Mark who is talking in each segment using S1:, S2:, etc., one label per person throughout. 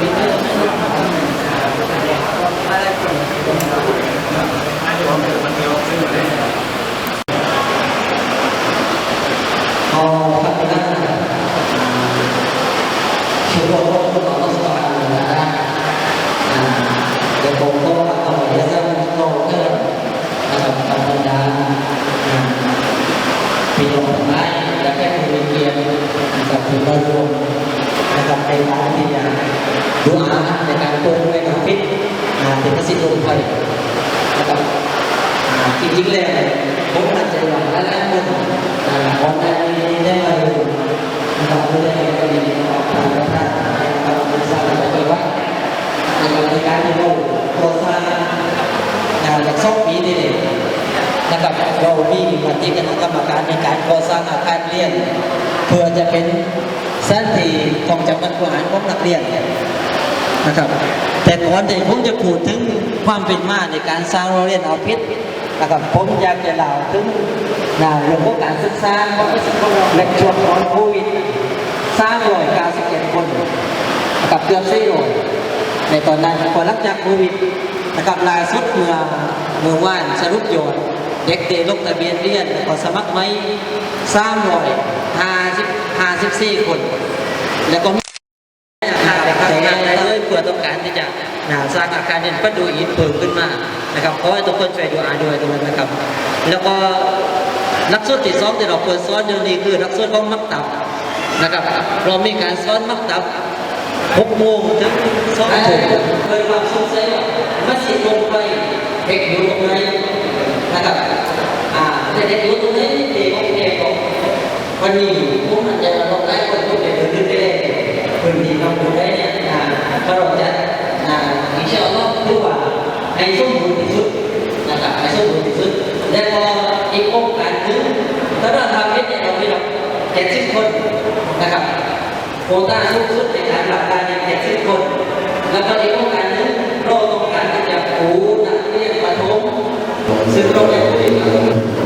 S1: Thank you. ในร้านที่จะดูอาในการปรุงในการพิษเป็นประสิทธิ์ลงไปนะครับจริงๆแล้วผมตั้งใจว่าหลายๆคนวันได้ได้มาดูนะครับไม่ได้ไปดีนะครับทางพระท่านนะครับเป็นสารไปว่าในการในการที่เราโฆษณาจากสองปีนี่เองนะครับเรามีมติคณะกรรมการในการก่อสร้างอาคารเรียน เพื่อจะเป็นสถานที่ ของจังหวัดกุหารของนักเรียนนะครับ แต่ก่อนที่ผมจะพูดถึงความเป็นมาในการสร้างโรงเรียนเอาพิษนะครับผมอยากจะเล่าถึงนะเรื่องของการศึกษาและช่วงก่อนโควิดสร้างร้อยเก้าสิบเจ็ดคนนะครับเกือบสี่ร้อยในตอนนั้นพอหลังจากโควิดนะครับล่าสุดเมื่อเมื่อวานสรุปยอดเด็กเดลงทะเบียนเรียนแล้วก็สมัครไหมสามร้อยห้าสิบห้าสิบสี่คน แล้วก็มีแต่งาเลยเพื่อต้องการที่จะสร้างอาคารเรียนประดูอินเพิ่มขึ้นมานะครับขอให้ทุกคนช่วยดูอาด้วยด้วยนะครับ แล้วก็หลักสูตรที่สองที่เราเปิดสอนอยู่นี้คือหลักสูตรของมักตับนะครับ เรามีการสอนมักตับหกโมงถึงสองทุ่มเคยความสงสัยว่ามัสยิดลงไปเด็กอยู่ตรงไหนนะครับอ่าเด็กอยู่ตรงไหนเด็กของเด็กของ วันนี้ผมอาจจะลงได้คนทุกเด็กเดินขึ้นเลยพื้นที่เราดูได้เนี่ยนะก็เราจะนะอินชาอัลลอฮ์ถือว่าให้สมบูรณ์ที่สุดนะครับให้สมบูรณ์ที่สุดและพออีกโอกาสหนึ่งถ้าเราทำเนี่ยเราไม่รับเจ็ดสิบคนนะครับโควต้าสูงสุดในการรับการเนี่ยเจ็ดสิบคน แล้วก็อีกโอกาสหนึ่งเราต้องการที่จะปูนักเรียนประถมซึ่งเราไม่ได้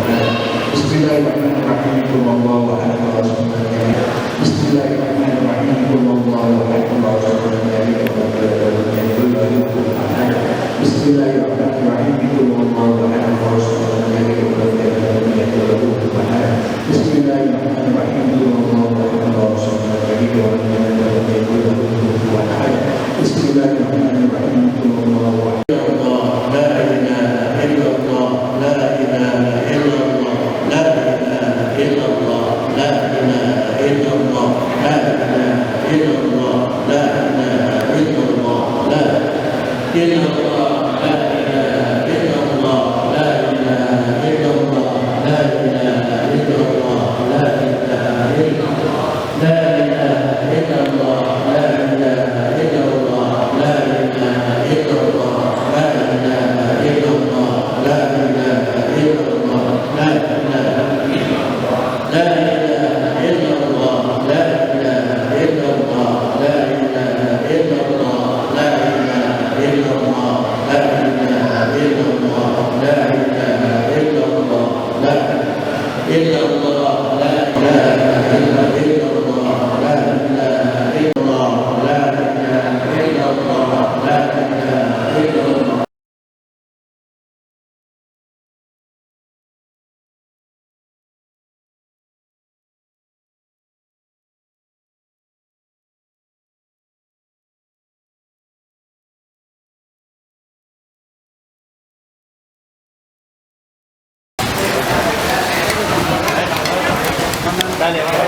S2: Gracias.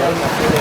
S3: Thank you.